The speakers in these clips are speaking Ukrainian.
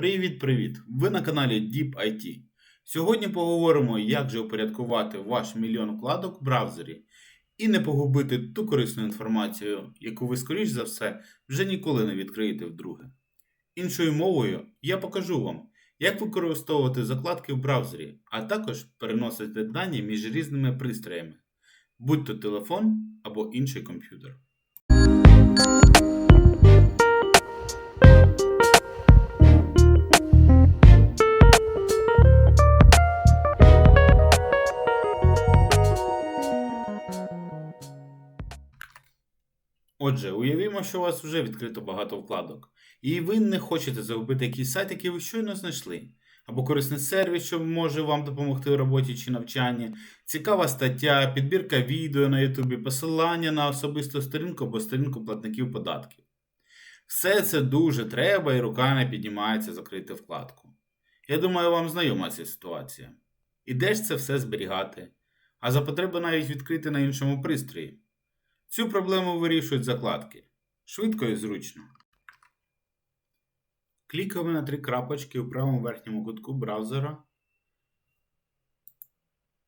Привіт-привіт! Ви на каналі Deep IT. Сьогодні поговоримо, як же упорядкувати ваш мільйон вкладок в браузері і не погубити ту корисну інформацію, яку ви, скоріш за все, вже ніколи не відкриєте вдруге. Іншою мовою, я покажу вам, як використовувати закладки в браузері, а також переносити дані між різними пристроями, будь то телефон або інший комп'ютер. Отже, уявімо, що у вас вже відкрито багато вкладок, і ви не хочете загубити якийсь сайт, який ви щойно знайшли, або корисний сервіс, що може вам допомогти у роботі чи навчанні, цікава стаття, підбірка відео на YouTube, посилання на особисту сторінку або сторінку платників податків. Все це дуже треба і рука не піднімається закрити вкладку. Я думаю, вам знайома ця ситуація. І де ж це все зберігати, а за потреби навіть відкрити на іншому пристрої. Цю проблему вирішують закладки. Швидко і зручно. Клікаємо на три крапочки у правому верхньому кутку браузера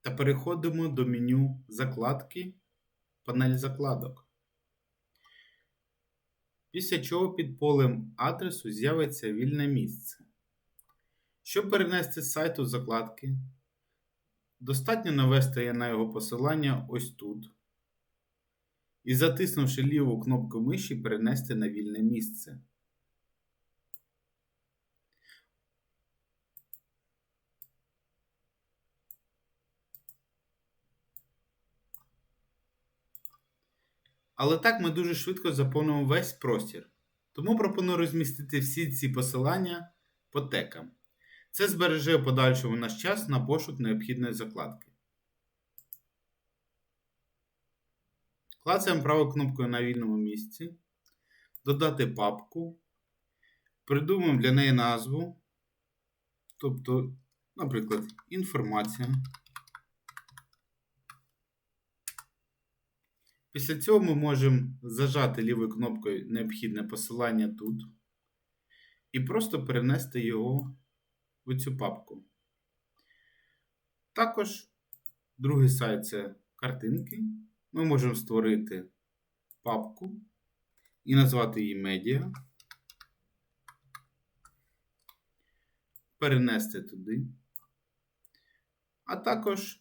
та переходимо до меню Закладки, панель закладок. Після чого під полем адресу з'явиться вільне місце. Щоб перенести з сайту закладки, достатньо навести на його посилання ось тут і, затиснувши ліву кнопку миші, перенести на вільне місце. Але так ми дуже швидко заповнимо весь простір. Тому пропоную розмістити всі ці посилання по текам. Це збереже в подальшому наш час на пошук необхідної закладки. Клацаємо правою кнопкою на вільному місці. Додати папку. Придумаємо для неї назву. Тобто, наприклад, інформація. Після цього ми можемо зажати лівою кнопкою необхідне посилання тут. І просто перенести його в цю папку. Також другий сайт це картинки ми можемо створити папку і назвати її медіа, перенести туди. А також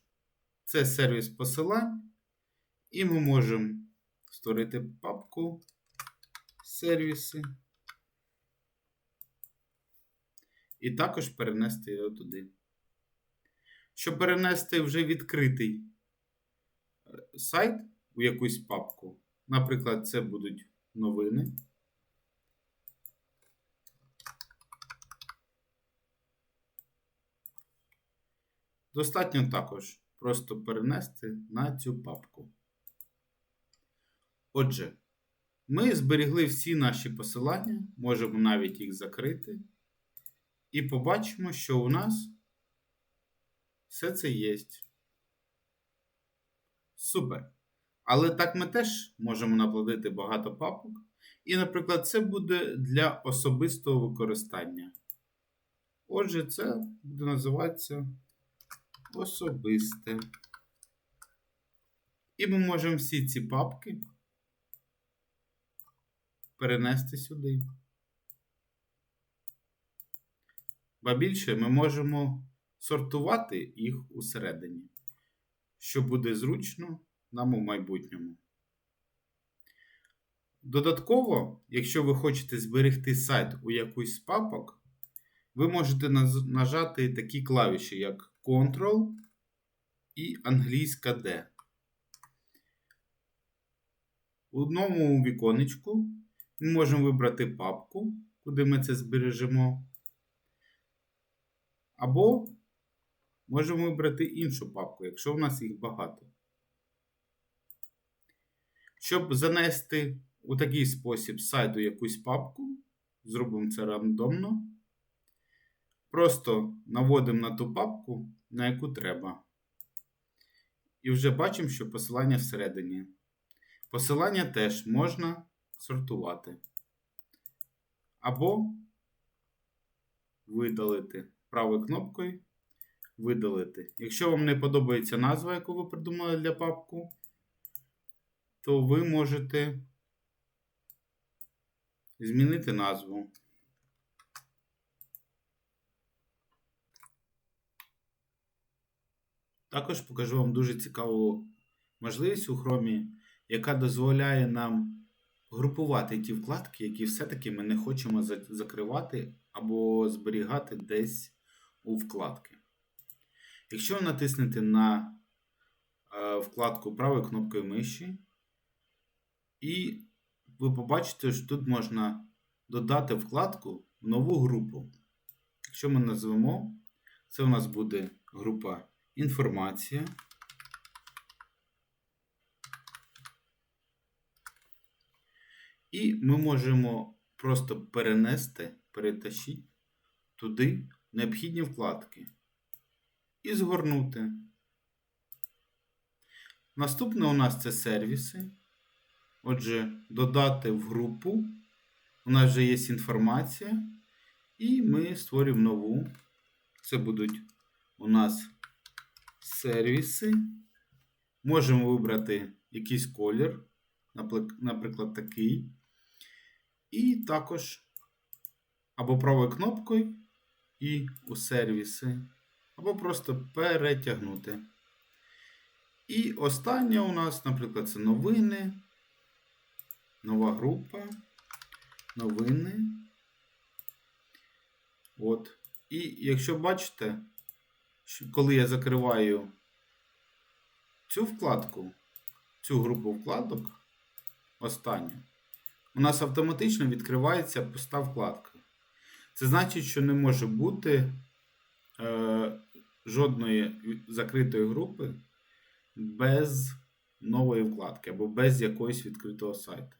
це сервіс посилань, і ми можемо створити папку сервіси. І також перенести його туди. Щоб перенести вже відкритий сайт у якусь папку. Наприклад, це будуть новини. Достатньо також просто перенести на цю папку. Отже, ми зберігли всі наші посилання, можемо навіть їх закрити. І побачимо, що у нас все це є. Супер. Але так ми теж можемо наплодити багато папок. І, наприклад, це буде для особистого використання. Отже, це буде називатися особисте. І ми можемо всі ці папки перенести сюди. Ба більше ми можемо сортувати їх усередині що буде зручно нам у майбутньому. Додатково, якщо ви хочете зберегти сайт у якусь з папок, ви можете нажати такі клавіші, як Ctrl і англійська D. У одному віконечку ми можемо вибрати папку, куди ми це збережемо. Або Можемо вибрати іншу папку, якщо в нас їх багато. Щоб занести у такий спосіб сайту якусь папку, зробимо це рандомно. Просто наводимо на ту папку, на яку треба. І вже бачимо, що посилання всередині. Посилання теж можна сортувати. Або видалити правою кнопкою видалити. Якщо вам не подобається назва, яку ви придумали для папку, то ви можете змінити назву. Також покажу вам дуже цікаву можливість у Chrome, яка дозволяє нам групувати ті вкладки, які все-таки ми не хочемо закривати або зберігати десь у вкладки. Якщо ви натиснете на е, вкладку правою кнопкою миші, і ви побачите, що тут можна додати вкладку в нову групу. Якщо ми назвемо, це у нас буде група інформація. І ми можемо просто перенести, перетащити туди необхідні вкладки і згорнути. Наступне у нас це сервіси. Отже, додати в групу. У нас вже є інформація. І ми створюємо нову. Це будуть у нас сервіси. Можемо вибрати якийсь колір, наприклад, такий. І також або правою кнопкою і у сервіси, або просто перетягнути. І останнє у нас, наприклад, це новини, нова група, новини. От. І якщо бачите, коли я закриваю цю вкладку, цю групу вкладок, останню, у нас автоматично відкривається пуста вкладка. Це значить, що не може бути жодної закритої групи без нової вкладки або без якогось відкритого сайту.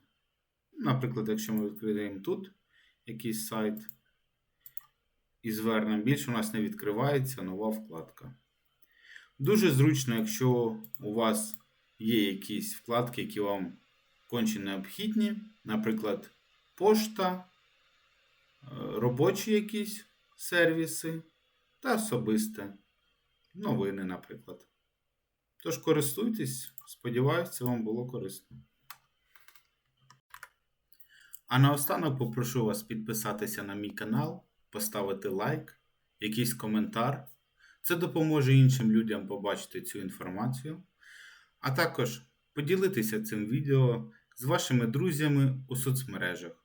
Наприклад, якщо ми відкриємо тут якийсь сайт і звернемо більше, у нас не відкривається нова вкладка. Дуже зручно, якщо у вас є якісь вкладки, які вам конче необхідні, наприклад, пошта, е, робочі якісь сервіси та особисте новини, наприклад. Тож користуйтесь, сподіваюся, це вам було корисно. А наостанок попрошу вас підписатися на мій канал, поставити лайк, якийсь коментар. Це допоможе іншим людям побачити цю інформацію. А також поділитися цим відео з вашими друзями у соцмережах.